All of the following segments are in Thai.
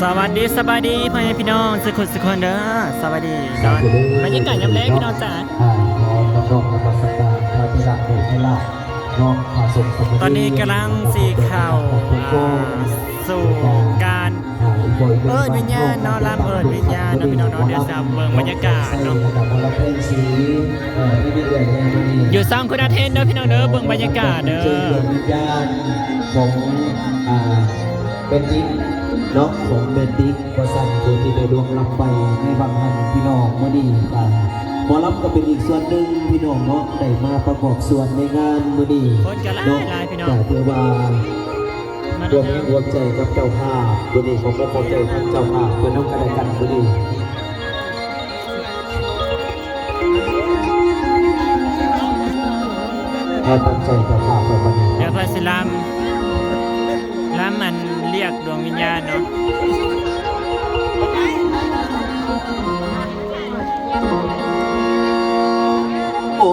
สวัสดีสบายดีพ่อแม่พี่น้องสุขุสุขคนเด้อสวัสดีนอนบรรยากาศยามแลงพี่น้องจ๋าอ่าขอรับรองนมัสการพระธิดาเอกให้ลาภน้องผาสมสมุทรตอนนี้กำลังสีเข่าอ่าสู่การเอิ้นวิญญาณเนาะรำเอิ้นวิญญาณเนาะพี่น้องเนาะเดี๋ยวจะเบิ่งบรรยากาศเนาะระดับวันละเพลงสีเอ่อที่มีเรื่องในวันนี้อยู่ซ่องคุณอาเทนเด้อพี่น้องเด้อเบิ่งบรรยากาศเด้อเชิญดวงวิญญาณของอ่าเป็นดิก เนาะของเบนดิกประสันตัวที่ได้ดวงรับไปในบางท่านพี่น้องเมื่อนี้กันหมอรับก็เป็นอีกส่วนหนึ่งพี่น้องเนาะได้มาประกอบส่วนในงานมื่อนี้คนก็หลายเนาะหลายพี่น้องแต่เพื่อว่ามารวมเด้ให้อรวมใจกับเจ้าภาพวันนี้ผมก็ขอบใจทั้งเจ้าภาพเพื่อนน้องกันและกันวันนี้ให้ตั้งใจเจ้าภาพไปวันนี้เดี๋ยวพระศิลามลำมันเรียกดวงวิญญาณเนาะโอ้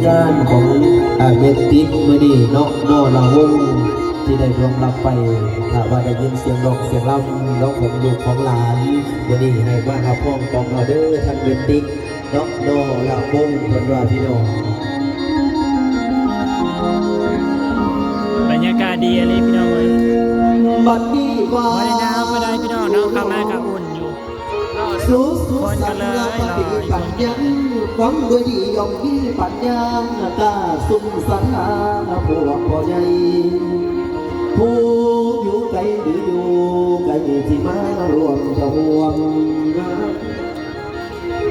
งวิญญาณของอาเมติกมื่อนี้เนาะนอลาวงที่ได้รวมรับไปถ้าว่าได้ยินเสียงดอกเสียงลำร้องของลูกของหลานมื่อนี้ให้ว่าครับพ้องกองเราเด้อท่านเมติกเนาะนอลาวงเพิ่นว่าพี่น้องบรรยากาศดีอะไรพี่น้องเอ้ยบัดนี้ว่าบ่ได้หนาวบ่ได้พี่น้องเนาะเข้ามาก็อุ่นอยู่ สู้สู้สัญญาปฏิปัญญาหวังด้วยดียอมที่ปัญญากาสุ่มสัญญาพวกพ่อใหญ่ผู้อยู่ไกลหรืออยู่ไกลที่มารวมจะห่วง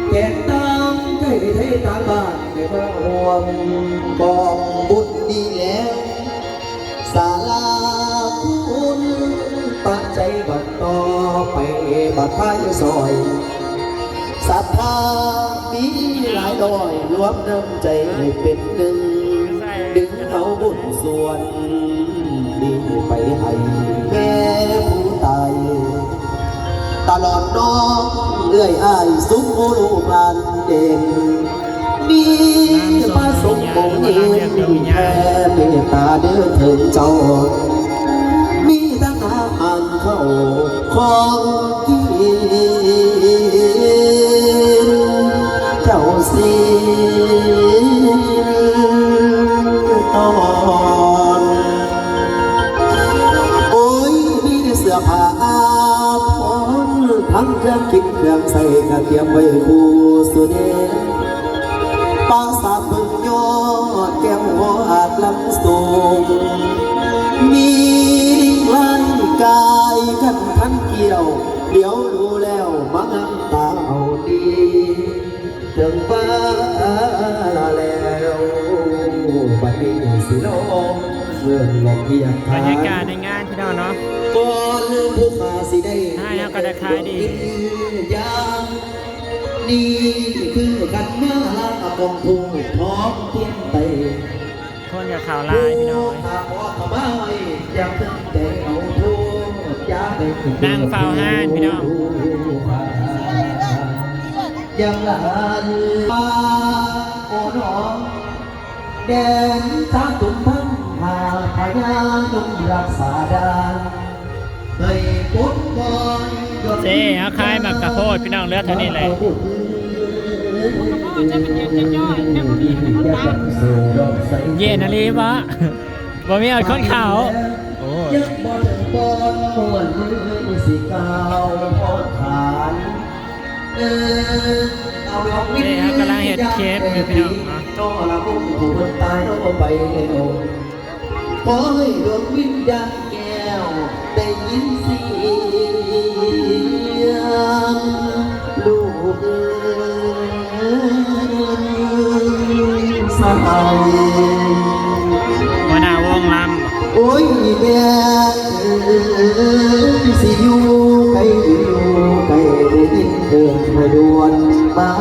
แกงตามใจไทยตามบ้านไม่มาห่วงกองบุญดีแล้วศาลาคุณ ตั้งใจบัดต่อไปบัดพายซอยศรัทธามีหลายดอยรวมน้ำใจให้เป็นหนึ่ง ดึงเอาบุญส่วนดีไปให้แม่ผู้ตายตลอดน้องเลื่อยอายสุขโลูกานเด่นมีมาสมบงเย็นแผ่เมตตาเด้อเถิดเจ้า ของกินเจ้าสิตอนโอ้ยมีเสื้อผ้าอาภรทั้งเครื่องกินเครื่องใส่กระเทียมไว้คู่สุเด เกี่ยว เดี๋ยวดูแล้วมังตาเอาดีถึงฟ้าแล้วบัดนี้สิลงเมื่อหลอกเกียรบรรยากาศในงานพี่น้องเนาะก่อนผู้ขาสิได้ให้แล้วก็ได้ขายดียามนี่คือกันมาลากองผู้พร้อมเทียนไปคนกับข่าวลายพี่น้องถ้าพอเข้ามาไว้อย่าเพิ่งแต่ เอาโทษอย่าไปคิดนั่งเฝ้าห้านพี่น้องอยังหลานมาโอ้น้องแดนตาตุ่มพังหาพญาจงรักษาดานเคยพุทธบอยเจ๊เอาคายมากระโพดพี่น้องเลือดเท่านี้เลยเย็นอะไรวะบ่มีเอาคนเขาโอ้ ยังบอลบอลมวนมือสิกาวพอฐานเออเอาดอกมิ้นเจ๊เขากำลังเห็ดเคฟอยู่พี่น้องเนาะน้องละพุ่งถูกตายน้องไปแล้วขอให้ดวงวิญญาณแก้วได้ยินเสียงลูกเอ๋ยสายหัวหน้าวงลโอ้ยแม่ สิอยู่ไกลอยู่ไกลได้ยินเดินมาดวนมา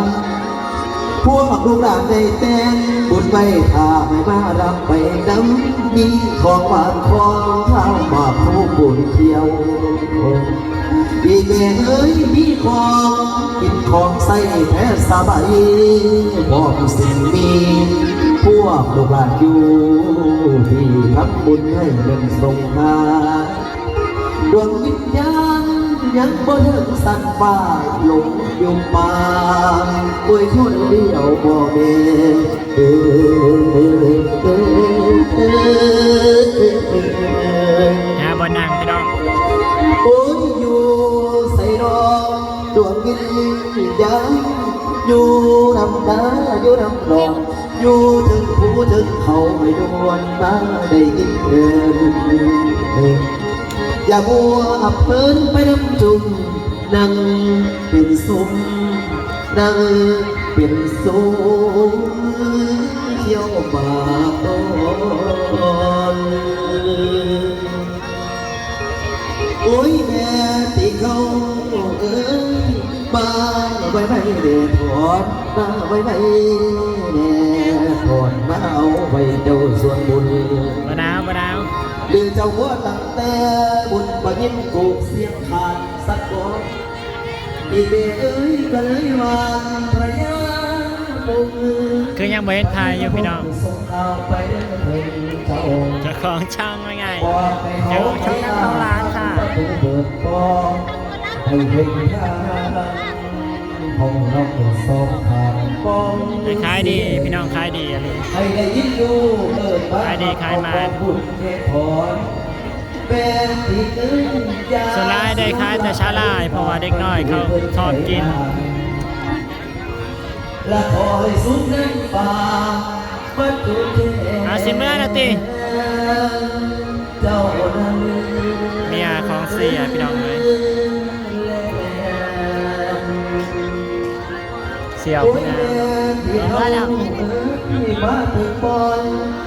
พวกลูกหลานได้แต่งบุญไปพาให้มารับไปน้ำมีของหวานของข้าวมาผู้บุญเที่ยวอีแม่เอ้ยมีของกินของใส่แท้สบายบอกสิ่งมีพวกลูกหลานอยู่ที่ทำบุญให้เงินส่งมา ดวงวิญญาณยังบ่ถึงสันฟ้าหลงอยู่ป่าป่วยคนเดียวบ่แม่เออเออเออเออำหาบ่นั่งพี่น้องโอ้ยอยู่ใส่รองดวงวิญญาณอยู่นำตาอยู่นำรองอยู่ถึงผู้ถึงเขาไม่ดวนมาได้ยินเดิน อย่ามัวเพินไปน้ำจุ่มนั่งเป็นสุมนั่งเป็นสุมเที่ยวมาก่อนโอ้ยแม่ตีเขาเอ้ยมาไว้ไว้เดถอนมาไว้ไว้เดถอนมาเอาไว้เจ้าส่วนบุญบ่ดาวบ่ดาว หรือเจ้าหัวตั้งแต่บุญบ่ยิ้มกูกเสียงขาดสักก่อนอีเบเอ้ยก็เลยวางพระยาบุญคือยังบ่เห็นทายอยู่พี่น้องส่งข่าวไปเด้อเพิ่นเจ้าองค์เจ้าของช่างว่าไงเดี๋ยวชมกันเข้าร้านค่ะ เปิดปอให้เห็นทางห้องนกสองทางปองขายดีพี่น้องขายดีอะไรให้ได้ยินดูเปิดบ้านขายดีขายมันบุญเทพรเป็นที่ตึงยาส่วนรายได้ขายแต่ชาลายเพราะว่าเด็กน้อยเขาชอบกินและคอยสุดในป่าประตูเทอาสิเมื่อนะติเจ้านั้นเมียของเสียพี่น้องเลย เสี่ยวพี่น้องเอามาแล้ว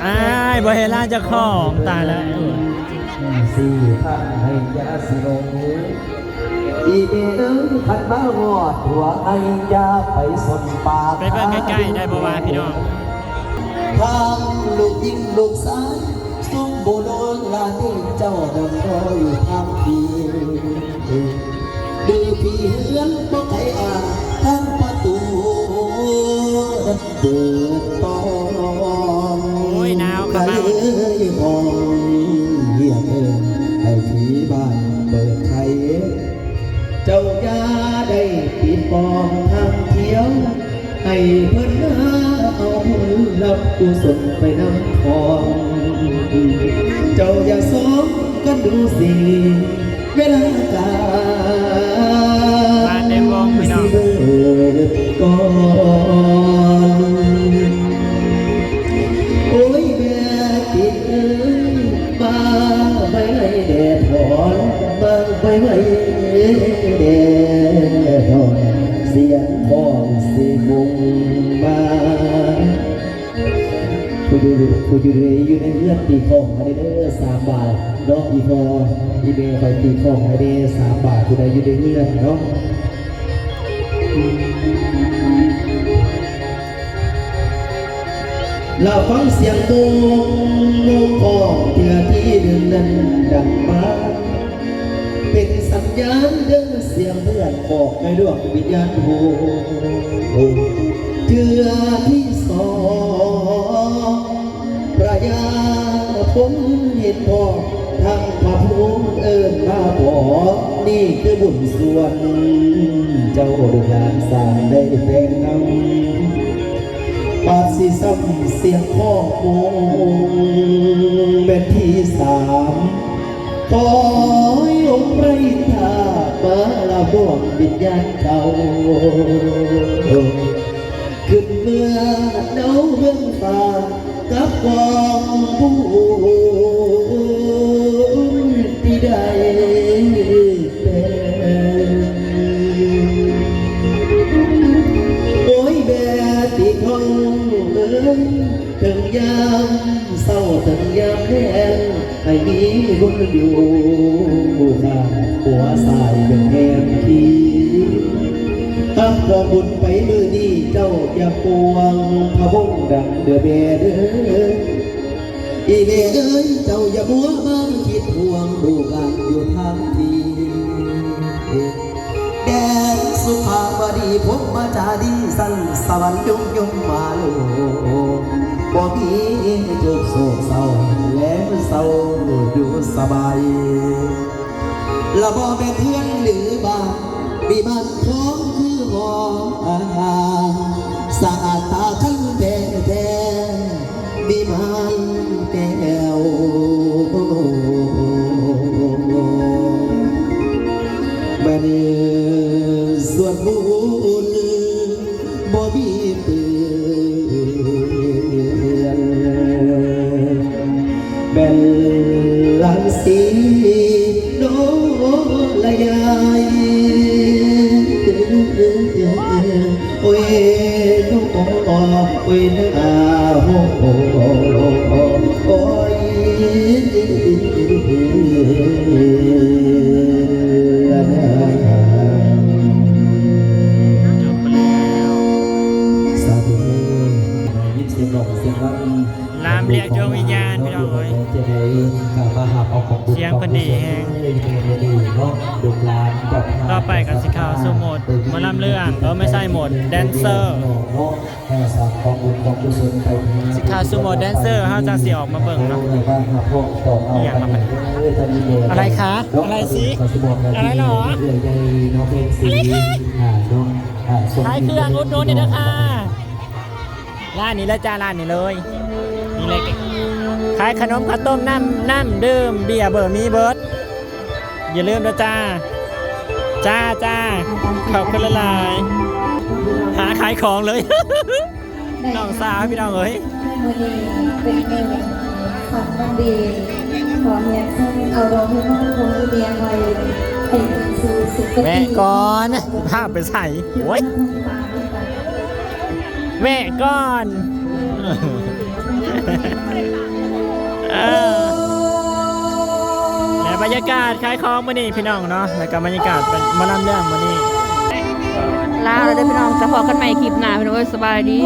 อ้ายบ่เห็นร้านเจ้าของตายแล้วสี่พันให้ยาสิลงอีเอ๋ยขันมาวอดหัวไอ้ยาไปสนปากไปเบิ่งใกล้ๆได้บ่ว่าพี่น้องทางลูกยิงลูกซ้ายซุ้มโบโดนลาที่เจ้าดำรออยู่ทางดีดื้อพี่เฮือนบ่ไขอ่านทางประตู ดันเปิดปองโอ้ยหนาวครับเอ้ยมองเฮียเอินให้ผีบ้านเปิดไทยเจ้าอย่าได้ปิดปองทางเที่ยว ให้เพิ่นหาเอาผลรับกุศลไปนำทองเจ้าอย่าสมกันดูสิเวลากาบ้านเดวงพี่น้องสิเบิดก่ มาไว้ให้แดดถอนเสียงบ้องสิมุงมากูอยู่กูอยู่เลยอยู่ในเลือดตีของอันนี้เด้อสามบาทเนาะอีพออีเมย์คอยตีของอันนี้สามบาทกูได้อยู่ในเลือดเนาะเราฟังเสียงตูมงของเถื่อที่ดึงนั้นดังมา ญาณเดินเสียงเพื่อนบอกให้ดวงวิญญาณโหเจือที่สองพระยาผมเห็นพ่อทางพระภูมิเอิญมาบอกนี่คือบุญส่วน เจ้าดูกหลานสร้างได้แต่งงานปาสีซ้ำเสียงพ่อคงเป็นที่สาม ขอให้องค์พรทามาลาบวงวิญญาณเขาขึ้นเมื่อเนาเรื่องฟ้ากับกองผู้ที่ได้เป็นโอ้ยแม่ตีของเอ้ยถึงยามเศร้าถึงยามแห้ง ให้มีคนอยู่ข้างหัวสายเป็นแหมทีตั้งความบุญไปมือนี้เจ้าอย่าปวงพะวงดังเดือเบเด้ออีเบเอ้ยเจ้าอย่ามัวมางคิดห่วงดูกหลานอยู่ทางทีแดนสุภาพดีผมมาจาดีสันสวรรค์ยงยงมาโล บ่มีทุกโศกเศร้าแล้วเศร้าอยู่สบายละบ่แม่นเพื่อนหรือบ้านมีบ้านของคือหออาสะอาดตา เป็นหลังสีโนละยายโอ้ยน้องโอ้ยนาโอ้โอ้ยจบไปแลามเรียกดวงวิญญาณพี่น้องเอ้ยจะได้กลับมาหาเอาของบุญเสียงพิ่นดีแฮงดีเนาะดุหลานแบบต่อไปกับสิข่าวสู่โหมดมอลำเรื่องเออไม่ใช่หมดแดนเซอร์สิข่าวสู่โหมดแดนเซอร์เฮาจังสิออกมาเบิ่งเนาะอย่างละไรคะอะไรสิอะไรหรออะไรคะขายเครื่องอุดหนุนนี่นะคะร้านนี้แล้วจ้าร้านนี้เลย นี่เลยขายขนมข้าวต้มน้ำน้ำดื่มเบียร์เบอร์มีเบิร์ดอย่าลืมนะจ้า จ้าจ้าขอบคุณละลาย หาขายของเลย น้องสาวพี่น้องเอ้ยมือดีเป็นเมนูของมันดีขอเรียนเชิญเอาโรงพยาบาลโรงเรียนไว้เป็นสู่สุขแม่ก่อนภาพไปใส่โอ้ยแม่ก่อนเออ และบรรยากาศคล้ายคล้องมานี่พี่น้องเนาะแล้วก็บรรยากาศเป็นมาลำเรื่องมานี่ลาเราได้พี่น้องจะพอกันใหม่คลิปหน้าพี่น้องสบายดี